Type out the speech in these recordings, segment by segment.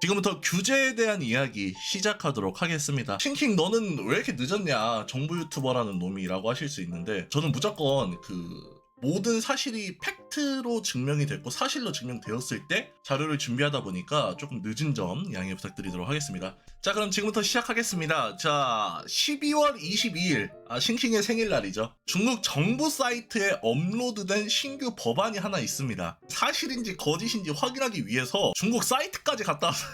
지금부터 규제에 대한 이야기 시작하도록 하겠습니다. 킹킹 너는 왜 이렇게 늦었냐? 정부 유튜버라는 놈이라고 하실 수 있는데 저는 무조건 그 모든 사실이 팩트로 증명이 됐고 사실로 증명되었을 때 자료를 준비하다 보니까 조금 늦은 점 양해 부탁드리도록 하겠습니다. 자 그럼 지금부터 시작하겠습니다. 자 12월 22일 아 싱싱의 생일날이죠. 중국 정부 사이트에 업로드된 신규 법안이 하나 있습니다. 사실인지 거짓인지 확인하기 위해서 중국 사이트까지 갔다 왔어요.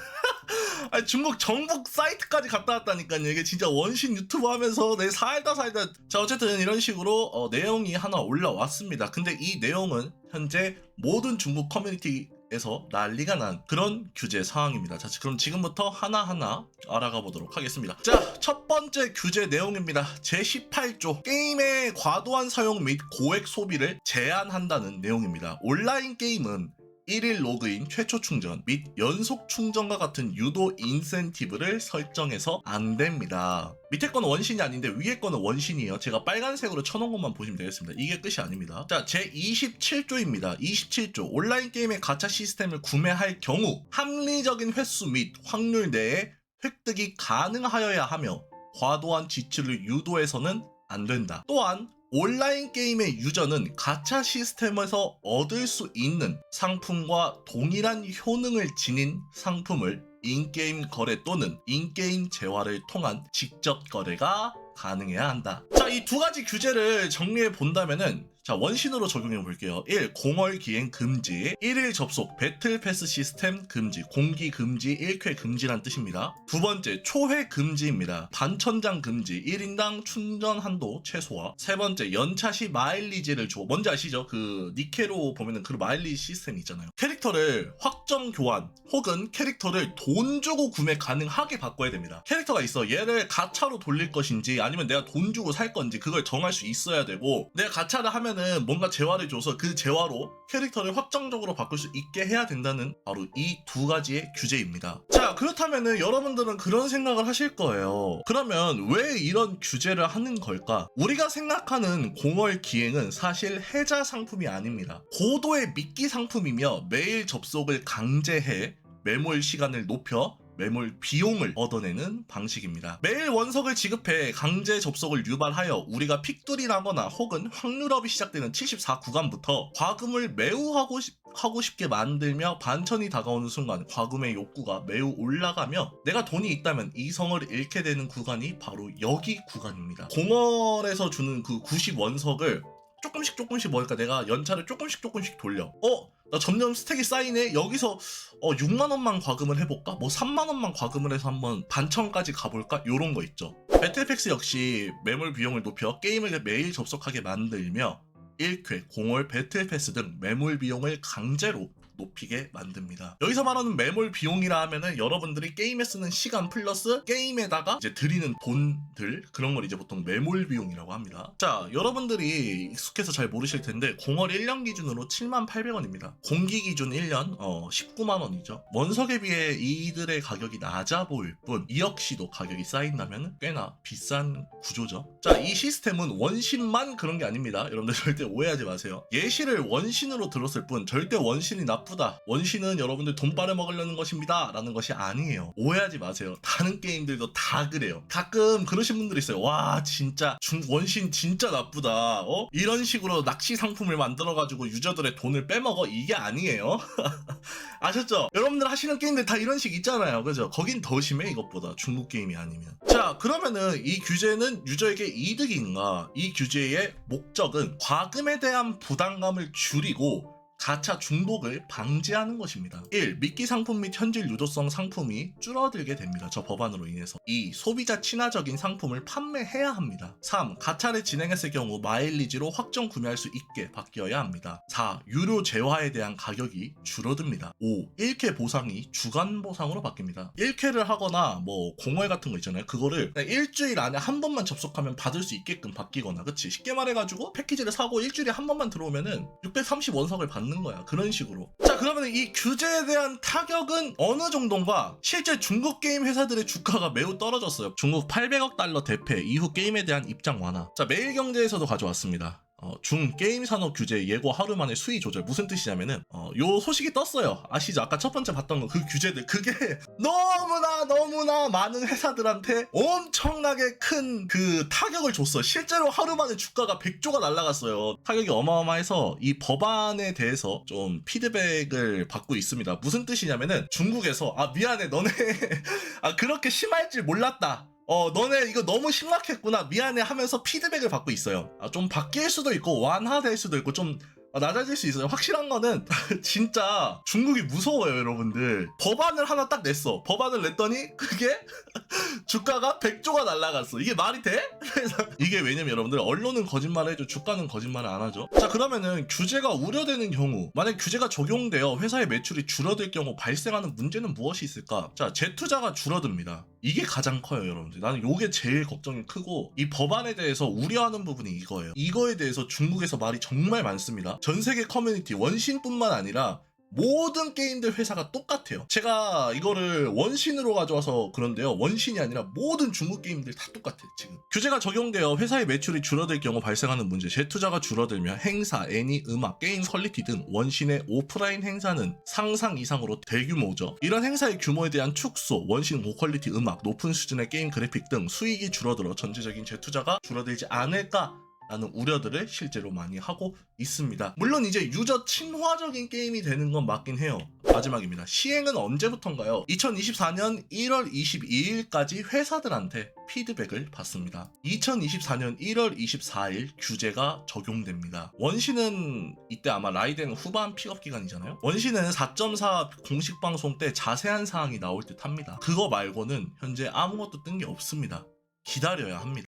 아니, 중국 정부 사이트까지 갔다 왔다니까요. 이게 진짜 원신 유튜브 하면서 내 살다 살다. 자, 어쨌든 이런 식으로 어, 내용이 하나 올라왔습니다. 근데 이 내용은 현재 모든 중국 커뮤니티 에서 난리가 난 그런 규제 사항입니다. 자, 그럼 지금부터 하나하나 알아가 보도록 하겠습니다. 자, 첫 번째 규제 내용입니다. 제18조 게임의 과도한 사용 및 고액 소비를 제한한다는 내용입니다. 온라인 게임은 1일 로그인 최초 충전 및 연속 충전과 같은 유도 인센티브를 설정해서 안 됩니다. 밑에 거는 원신이 아닌데 위에 거는 원신이에요. 제가 빨간색으로 쳐놓은 것만 보시면 되겠습니다. 이게 끝이 아닙니다. 자, 제 27조입니다. 27조 온라인 게임의 가챠 시스템을 구매할 경우 합리적인 횟수 및 확률 내에 획득이 가능하여야 하며 과도한 지출을 유도해서는 안 된다. 또한 온라인 게임의 유저는 가챠 시스템에서 얻을 수 있는 상품과 동일한 효능을 지닌 상품을 인게임 거래 또는 인게임 재화를 통한 직접 거래가 가능해야 한다. 자, 이 두 가지 규제를 정리해 본다면은 자, 원신으로 적용해 볼게요. 1. 공월 기행 금지. 1일 접속 배틀 패스 시스템 금지. 공기 금지, 1회 금지란 뜻입니다. 두 번째, 초회 금지입니다. 반천장 금지. 1인당 충전 한도 최소화. 세 번째, 연차 시 마일리지를 줘. 뭔지 아시죠? 그 니케로 보면은 그 마일리지 시스템 있잖아요. 캐릭터를 확정 교환 혹은 캐릭터를 돈 주고 구매 가능하게 바꿔야 됩니다. 캐릭터가 있어. 얘를 가차로 돌릴 것인지 아니면 내가 돈 주고 살 건지 그걸 정할 수 있어야 되고 내가 가차를 하면 은 뭔가 재화를 줘서 그 재화로 캐릭터를 확정적으로 바꿀 수 있게 해야 된다는 바로 이 두 가지의 규제입니다. 자, 그렇다면은 여러분들은 그런 생각을 하실 거예요. 그러면 왜 이런 규제를 하는 걸까? 우리가 생각하는 공월 기행은 사실 해자 상품이 아닙니다. 고도의 미끼 상품이며 매일 접속을 강제해 매몰 시간을 높여 매몰 비용을 얻어내는 방식입니다. 매일 원석을 지급해 강제 접속을 유발하여 우리가 픽돌이라거나 혹은 확률업이 시작되는 74 구간부터 과금을 매우 하고 싶 하고 싶게 만들며 반천이 다가오는 순간 과금의 욕구가 매우 올라가며 내가 돈이 있다면 이성을 잃게 되는 구간이 바로 여기 구간입니다. 공원에서 주는 그 90원석을 조금씩 조금씩 뭐니까 내가 연차를 조금씩 조금씩 돌려. 어? 나 점점 스택이 쌓이네. 여기서 어 6만 원만 과금을 해볼까? 뭐 3만 원만 과금을 해서 한번 반천까지 가볼까? 요런 거 있죠. 배틀팩스 역시 매몰 비용을 높여 게임을 매일 접속하게 만들며 1회, 공월, 배틀패스 등 매몰 비용을 강제로 높이게 만듭니다. 여기서 말하는 매몰 비용이라 하면은 여러분들이 게임에 쓰는 시간 플러스 게임에다가 이제 드리는 돈들 그런 걸 이제 보통 매몰 비용이라고 합니다. 자, 여러분들이 익숙해서 잘 모르실 텐데 공월 1년 기준으로 7,800원입니다. 공기 기준 1년 어 19만 원이죠. 원석에 비해 이들의 가격이 낮아 보일 뿐 이 역시도 가격이 쌓인다면 꽤나 비싼 구조죠. 자, 이 시스템은 원신만 그런 게 아닙니다. 여러분들 절대 오해하지 마세요. 예시를 원신으로 들었을 뿐 절대 원신이 나 쁘다. 원신은 여러분들 돈 빨아먹으려는 것입니다. 라는 것이 아니에요. 오해하지 마세요. 다른 게임들도 다 그래요. 가끔 그러신 분들 있어요. 와, 진짜 중 원신 진짜 나쁘다. 어? 이런 식으로 낚시 상품을 만들어가지고 유저들의 돈을 빼먹어. 이게 아니에요. 아셨죠? 여러분들 하시는 게임들 다 이런 식 있잖아요. 그죠? 거긴 더 심해, 이것보다. 중국 게임이 아니면. 자, 그러면은 이 규제는 유저에게 이득인가? 이 규제의 목적은 과금에 대한 부담감을 줄이고 가차 중독을 방지하는 것입니다. 1. 미끼 상품 및 현질 유도성 상품이 줄어들게 됩니다. 저 법안으로 인해서. 2. 소비자 친화적인 상품을 판매해야 합니다. 3. 가차를 진행했을 경우 마일리지로 확정 구매할 수 있게 바뀌어야 합니다. 4. 유료 재화에 대한 가격이 줄어듭니다. 5. 1회 보상이 주간 보상으로 바뀝니다. 1회를 하거나 뭐 공월 같은 거 있잖아요. 그거를 일주일 안에 한 번만 접속하면 받을 수 있게끔 바뀌거나 그치? 쉽게 말해가지고 패키지를 사고 일주일에 한 번만 들어오면은 630원석을 받는 거야. 그런 식으로. 자, 그러면 이 규제에 대한 타격은 어느 정도인가? 실제 중국 게임 회사들의 주가가 매우 떨어졌어요. 중국 800억 달러 대패 이후 게임에 대한 입장 완화. 자, 매일경제에서도 가져왔습니다. 어, 중 게임 산업 규제 예고 하루 만에 수위 조절 무슨 뜻이냐면은 어, 요 소식이 떴어요. 아시죠? 아까 첫 번째 봤던 거 그 규제들 그게 너무나 너무나 많은 회사들한테 엄청나게 큰 그 타격을 줬어. 실제로 하루 만에 주가가 100조가 날라갔어요. 타격이 어마어마해서 이 법안에 대해서 좀 피드백을 받고 있습니다. 무슨 뜻이냐면은 중국에서 아 미안해 너네 아 그렇게 심할 줄 몰랐다. 어, 너네 이거 너무 심각했구나. 미안해 하면서 피드백을 받고 있어요. 아, 좀 바뀔 수도 있고, 완화될 수도 있고, 좀 아, 낮아질 수 있어요. 확실한 거는 진짜 중국이 무서워요, 여러분들. 법안을 하나 딱 냈어. 법안을 냈더니 그게 주가가 100조가 날라갔어. 이게 말이 돼? 그래서 이게 왜냐면 여러분들 언론은 거짓말을 해도 주가는 거짓말을 안 하죠. 자 그러면은 규제가 우려되는 경우 만약 규제가 적용되어 회사의 매출이 줄어들 경우 발생하는 문제는 무엇이 있을까? 자 재투자가 줄어듭니다. 이게 가장 커요, 여러분들. 나는 이게 제일 걱정이 크고 이 법안에 대해서 우려하는 부분이 이거예요. 이거에 대해서 중국에서 말이 정말 많습니다. 전 세계 커뮤니티 원신뿐만 아니라 모든 게임들 회사가 똑같아요. 제가 이거를 원신으로 가져와서 그런데요. 원신이 아니라 모든 중국 게임들 다 똑같아요, 지금. 규제가 적용되어 회사의 매출이 줄어들 경우 발생하는 문제, 재투자가 줄어들면 행사, 애니, 음악, 게임 퀄리티 등 원신의 오프라인 행사는 상상 이상으로 대규모죠. 이런 행사의 규모에 대한 축소, 원신 고퀄리티 음악, 높은 수준의 게임 그래픽 등 수익이 줄어들어 전체적인 재투자가 줄어들지 않을까 라는 우려들을 실제로 많이 하고 있습니다. 물론 이제 유저 친화적인 게임이 되는 건 맞긴 해요. 마지막입니다. 시행은 언제부턴가요? 2024년 1월 22일까지 회사들한테 피드백을 받습니다. 2024년 1월 24일 규제가 적용됩니다. 원신은 이때 아마 라이덴 후반 픽업 기간이잖아요. 원신은 4.4 공식 방송 때 자세한 사항이 나올 듯 합니다. 그거 말고는 현재 아무것도 뜬 게 없습니다. 기다려야 합니다.